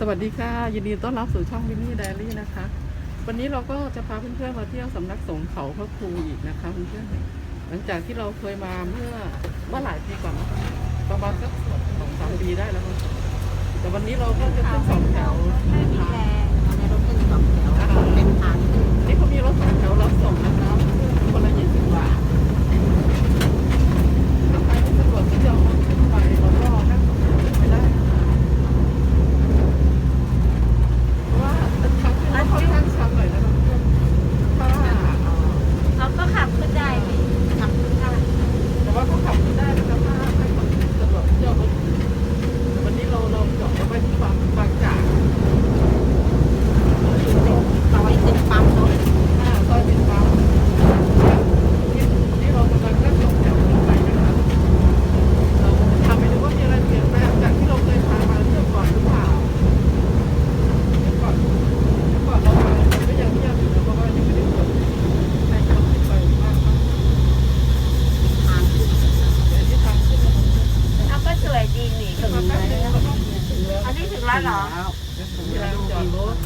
สวัสดีค่ะ ยินดีต้อนรับสู่ช่องวินนี่ไดอารี่นะคะ วันนี้เราก็จะพาเพื่อนๆมาเที่ยวสำนักสงฆ์เขาพระครูอีกนะคะเพื่อนๆหลังจากที่เราเคยมาเมื่อเมื่อหลายปีก่อนนะคะประมาณสักสองสามปีได้แล้วมั้งแต่วันนี้เราก็จะขึ้นสองแถวไม่มีแรงในรถขึ้นสองแถวเป็นทางขึ้น นี่เขามีรถสองแถวรับส่งนะคะคนละยี่สิบบาทถ้าใครไม่สะดวกที่จะเอารถขึ้นไปเราก็นั่งสองแถวขึ้นไปได้เพราะว่าทางขึ้นก็ค่อนข้างชันหน่อยนะคะเพื่อนๆถ้า เขาก็ขับขึ้นได้พี่ขับขึ้นได้ แต่ว่าเขาขับไม่ได้นะครับถ้าให้คนสะดวกที่จะเอารถแต่วันนี้เราเราจอดเอาไว้ที่บางบางจาก เอาไว้ขึ้นปั๊มรถ หน้าซอยเป็นปั๊มที่ที่เรากำลังนั่งสองแถวขึ้นไปนะครับเราจะทำไปดูว่ามีอะไรเปลี่ยนแปลงจากที่เราเคยพามาเมื่อก่อนหรือเปล่าเมื่อก่อนเมื่อก่อนเรามามันก็ยังเงียบอยู่นะเพราะว่ายังไม่ได้เปิดให้คนขึ้นไปมากมาก ทางขึ้น เดี๋ยวนี้ทางขึ้นแล้วมัน เอาก็สวยดีนี่ จะมาแป๊บนึงเราต้องถึงแล้ว อันนี้ถึง แล้วเหรอมีลานจอดรถ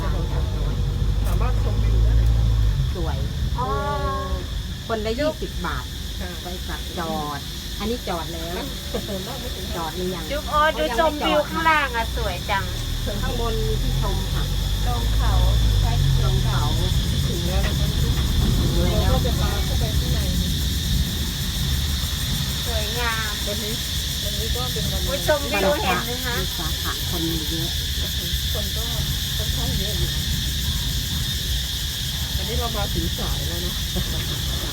สามารถชมวิวได้สวย อ๋อ คนละยี่สิบบาทค่ะไปสักจอด อันนี้จอดแล้วจอดหรือยังจุ๊บโอดูชมวิวข้างล่างอะสวยจังข้างบนมีที่ชมค่ะลงเขา ใช่ลงเขา ถึงแล้วนะครับ ถึง เรา แล้ว ก็จะพาเข้าไปข้างใน สวยงาม วันนี้วันนี้ก็เป็นวัน ผู้ชมวิวเห็นไหมคะมีสาขาคนเยอะคนก็ค่อนข้างเยอะอยู่อันนี้เรามาถึงสายแล้วเนาะ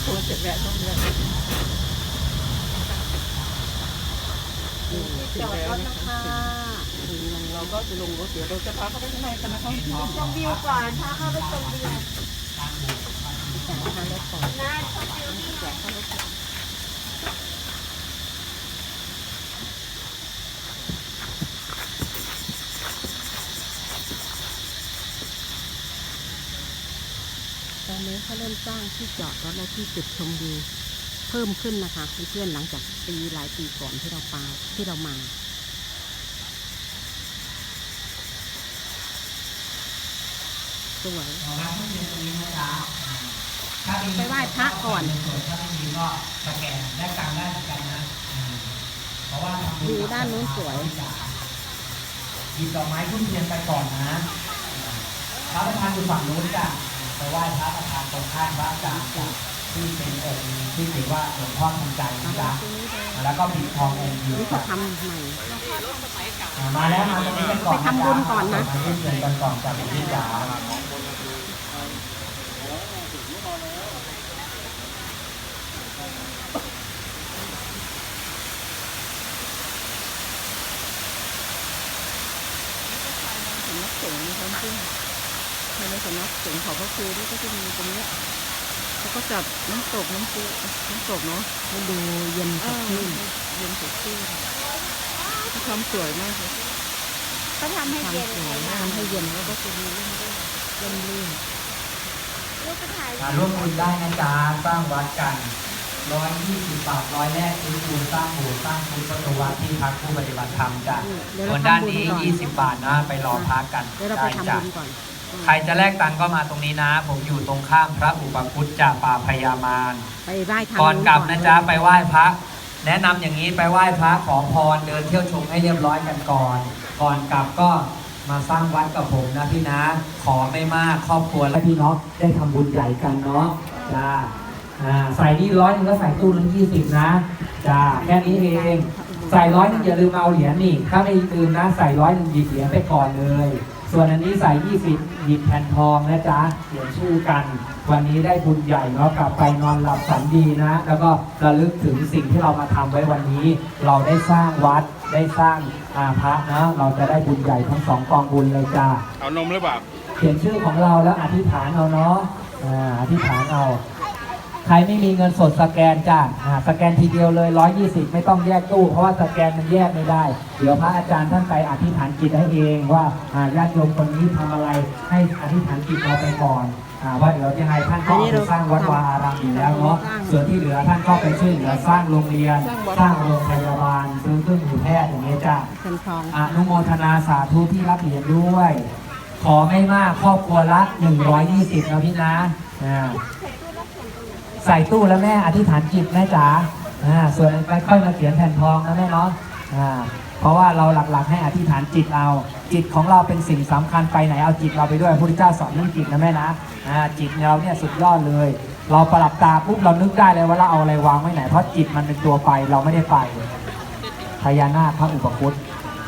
ควรจะแวะต้องแวะถึงจอดแล้วรถนะนะคะคะถึงแล้วเราก็จะลงรถเดี๋ยวเราจะพาเข้าไปข้างในกันนะคะชมวิวก่อนพาเข้าไปชมวิวแต่ราคารถก่อนนะชมวิวนี่ แจกเข้ารถก่อน ต อนนี้เขาเริ่มสร้างที่จอดรถและที่จุดชมวิวเพิ่มขึ้นนะคะเพื่อนๆหลังจากปีหลายปีก่อนที่เราปาที่เรามาสวยไปไหว้พระก่อนถ้าไม่มีก็สแกนได้ตังค์ได้เหมือนกันนะอืมเพราะว่าทำบุญวิวด้านนู้นสวยหยิบดอกไม้ทุ่มเทียนไปก่อนนะพระประธานอยู่ฝั่งนู้นจ้ะ ไปไหว้พระประธานตรงข้างพระอาจารย์จ้ะที่เป็นองค์ที่ถือว่าหลวงพ่อทันใจนะจ๊ะแล้วก็ปิดทององค์เดียวนี่เขาทำใหม่อ่ามาแล้วมาตรงนี้กันก่อนไปทำบุญก่อนนะมาทุ่มเทียนกันก่อนจ้ะพี่จ๋าสำนักสงฆ์นะคะซึ่ง ภายในสำนักสงฆ์เขาพระครูนี่ก็จะมีตรงเนี้ยเขาก็จัดน้ำตกน้ำพุน้ำตกเนาะให้ดูเย็นสดชื่นเย็นสดชื่นเขาทำสวยมากเลยก็ทำให้เย็นทำสวยทำให้เย็นแล้วก็จะมีเรื่องด้วยเย็นลื่นลูกไปถ่ายมาร่วมบุญได้นะจ๊ะสร้างวัดกันร้อยยี่สิบบาทร้อยแรกคือคูณสร้างโบสถ์สร้างพุทธประตูวัดที่พักผู้ปฏิบัติธรรมจ้ะเดี๋ยวส่เราวนด้านทำบุญนี้ก่อนยี่สิบบาทนะไปรอพักกันเดี๋ยวเราไปได้ทำจ้ะบุญก่อน ใครจะแลกตังค์ก็มาตรงนี้นะ ผมอยู่ตรงข้ามพระอุปคุตจากป่าพญามารไปไหว้ทางก่อนกลับนะจ๊ะไปไหว้พระ แนะนำอย่างนี้ไปไหว้พระขอพรเดินเที่ยวชมให้เรียบร้อยกันก่อน ก่อนกลับก็มาสร้างวัดกับผมนะพี่นะ ขอไม่มากครอบครัวและพี่น้องได้ทำบุญใหญ่กันเนาะจ้าอ่าใส่นี่ร้อยหนึงก็ใส่ตู้นึงยี่สิบนะจ้าแค่นี้เอง ใส่ร้อยหนึงอย่าลืมเอาเหรียญนี่ ถ้าไม่ลืมนะใส่ร้อยหนึ่งหยิบเหรียญไปก่อนเลย ส่วนอันนี้ใส่ยี่สิบหยิบแผ่นทองนะจ๊ะเขียนชื่อกัน วันนี้ได้บุญใหญ่เนาะกลับไปนอนหลับฝันดีนะ แล้วก็ระลึกถึงสิ่งที่เรามาทำไว้วันนี้ เราได้สร้างวัดได้สร้างอาพระนะเราจะได้บุญใหญ่ทั้งสองกองบุญเลยจ้าเอานมหรือเปล่าเขียนชื่อของเราแล้วอธิษฐานเอาเนาะอ่าอธิษฐานเอา ใครไม่มีเงินสดสแกนจ้าอ่าสแกนทีเดียวเลย 120 ไม่ต้องแยกตู้ เพราะว่าสแกนมันแยกไม่ได้ เดี๋ยวพระอาจารย์ท่านไปอธิษฐานจิตให้เองว่าอ่าญาติโยมคนนี้ทำอะไรให้อธิษฐานจิตเราไปก่อนอ่าว่าเดี๋ยวยังไงท่านก็เอาไปสร้างวัดวาอารามอยู่แล้วเนาะส่วนที่เหลือท่านก็ไปช่วยเหลือสร้างโรงเรียน สร้างโรงพยาบาลซื้อเครื่องมือแพทย์อย่างเงี้ยจ้ะเงินทองอนุโมทนาสาธุที่รับเหรียญด้วย ขอไม่มากครอบครัวละ 120นะพี่นะอ่า ใส่ตู้แล้วแม่อธิษฐานจิตแม่จ๋าอ่าส่วนไปค่อยมาเขียนแผ่นทองนะแม่เนาะอ่าเพราะว่าเราหลักๆ ให้อธิษฐานจิตเอา จิตของเราเป็นสิ่งสำคัญไปไหนเอาจิตเราไปด้วยพระพุทธเจ้าสอนเรื่องจิตนะแม่นะอ่าจิตเราเนี่ยสุดยอดเลย เราประลับตาปุ๊บเรานึกได้เลยว่าเราเอาอะไรวางไว้ไหน เพราะจิตมันเป็นตัวไปเราไม่ได้ไปพญานาคพระอุปคุต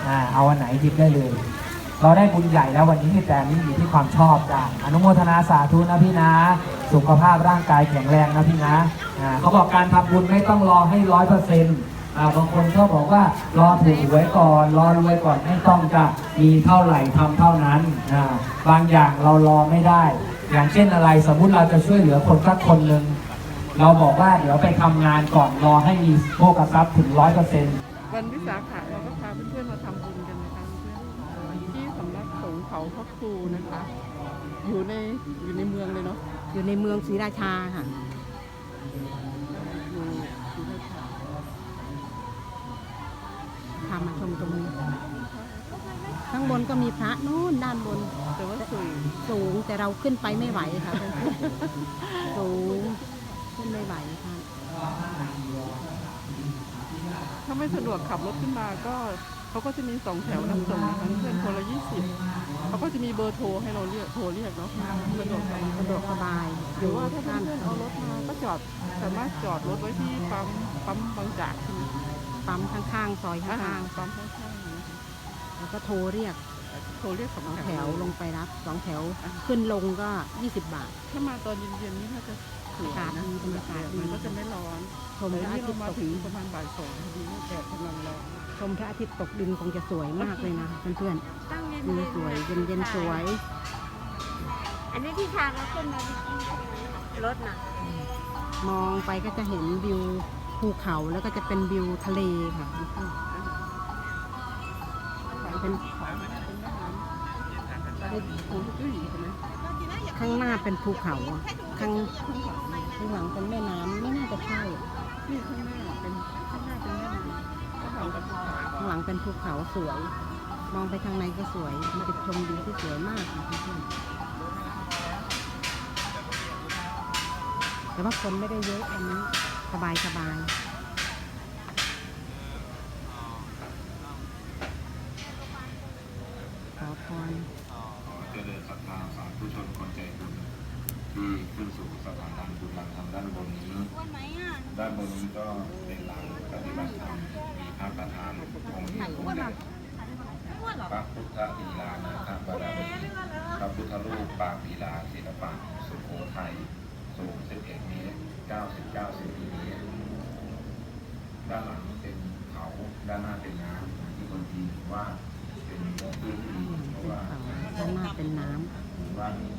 อ่าเอาวันไหนหยิบได้เลย เราได้บุญใหญ่แล้ววันนี้แต่อันนี้อยู่ที่ความชอบจ้ะอนุโมทนาสาธุนะพี่นะ สุขภาพร่างกายแข็งแรงนะพี่นะอ่าเขาบอกการทำบุญไม่ต้องรอให้ร้อยเปอร์เซ็นต์บางคนชอบบอกว่ารอถูกหวยก่อน รอรวยก่อนไม่ต้องจะมีเท่าไหร่ทำเท่านั้นอ่าบางอย่างเรารอไม่ได้ อย่างเช่นอะไรสมมุติเราจะช่วยเหลือคนสักคนหนึ่งเราบอกว่าเดี๋ยวไปทำงานก่อนรอให้มีโภคทรัพย์ถึงร้อยเปอร์เซ็นต์วันวิสาข เขาพระครูนะคะ อยู่ในอยู่ในเมืองเลยเนาะอยู่ในเมืองศรีราชาค่ะอยู่อยู่ในเขาพามาชมตรงนี้ ข้างบนก็มีพระนู่นด้านบน แต่ว่าสวยสูงแต่เราขึ้นไปไม่ไหวค่ะเพื่อนๆสูงขึ้นไม่ไหวค่ะ ถ้าไม่สะดวกขับรถขึ้นมาก็เขาก็จะมีสองแถวนำส่งนะคะเพื่อนคนละยี่สิบ เขาก็จะมีเบอร์โทรให้เราเรียกโทรเรียกเนาะสะดวกสบายสะดวกสบายหรือว่าถ้าเพื่อนๆเอารถมาก็จอดสามารถจอดรถไว้ที่ปั๊มปั๊มบางจากใช่ไหมปั๊มข้างๆซอยอ่าข้างปั๊มข้างๆนะคะๆแล้วก็โทรเรียกโทรเรียกสองสองแถแถววลงไปรับสองแถวขึ้นลงก็ 20 บาท ถ้ามาตอนเย็นๆนี่น่าจะ สวยอากาศนะดีบรรยากาศดีมันก็จะไม่ร้อนชมแต่พระอานี่ทิเราตย์มาตกถึงประมาณบ่ายสองพอดีแดดกำลังร้อนชมพระอาทิตย์ตกดินคงจะสวยมากเลยนะเพื่อนตั้งเย็นๆวิวสวยเย็นเย็นๆสวย อันนี้ที่ทางเราขึ้นมาที่รถน่ะมองไปก็จะเห็นวิวภูเขาแล้วก็จะเป็นวิวทะเลค่ะเป็นเป็นแม่น้ำเป็นภูตุ้ยใช่ไหมข้างหน้าเป็นภูเขาอะ ข้างข้างหลังเป็นแม่น้ำไม่น่าจะใช่นี่ข้างหน้าเป็นข้างหน้าเป็นแม่น้ำข้างหลังเป็นภูเขาข้างหลังเป็นภูเขาสวย มองไปทางในก็สวยมันเป็นชมวิวที่สวยมากค่ะเพื่อนแต่ว่าคนไม่ได้เยอะอันนี้สบายสบายขอพรเจริญศรัทธาสาธุชนคนใจบุญ ที่ขึ้นสู่สถานทางบุญหลังทางด้านบนนี้วันไหนอะด้านบนนี้ก็เป็นหลังปฏิบัติธรรมมีพระประธานองค์ที่สมเด็จพระพุทธลีลานาถบารมีพระพุทธรูปปางลีลาศิลปะสุโขทัยสูง 11 เมตร 99 เซนติเมตร ด้านหลังเป็นเขาด้านหน้าเป็นน้ำที่คนจีนว่าเป็นเรื่องที่ดีเพราะเป็นว่าเขาข้างหน้าเป็นน้ว่าก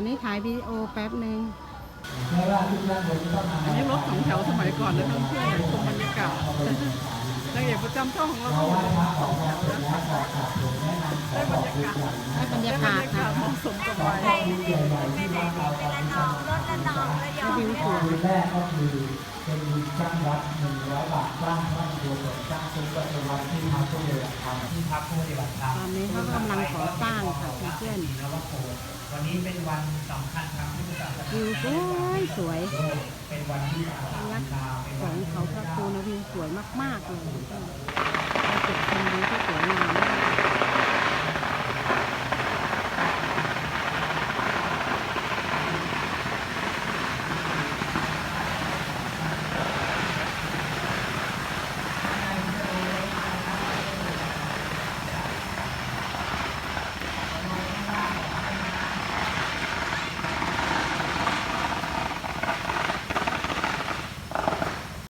อันนี้ถ่ายวิดีโอแป๊บหนึ่งไม่ว่าทุกท่านบนนี้ต้องทำอันนี้รถสองแถวสมัยก่อนนะเพื่อนๆชมบรรยากาศนางเอกประจำช่องของเราก็อยู่สองแถวนะคะได้บรรยากาศให้บรรได้ยาบรการศยากานะศเหมาะสมกับวัย ไปไปไหนไปละนองรถละนองระยองวิวสวย แรกก็คือ เป็นจ้างวัดหนึ่งร้อยบาทจ้างพระบัวสดจ้างซุ้มประตูวันที่พักผู้ปฏิบัติธรรมที่พักผู้ปฏิบัติธรรมตอนนี้เขากำลังก่อสร้างค่ะเพื่อนนวโกศวันนี้เป็นวันสำคัญทางพุทธศาสนาๆวิวสวยสวยเป็นวันที่สำคัญยักษ์เป็นวันงที่เขาพระครูนะวิวสวยมากๆเลยจุดชมวิวที่สวยงามมาก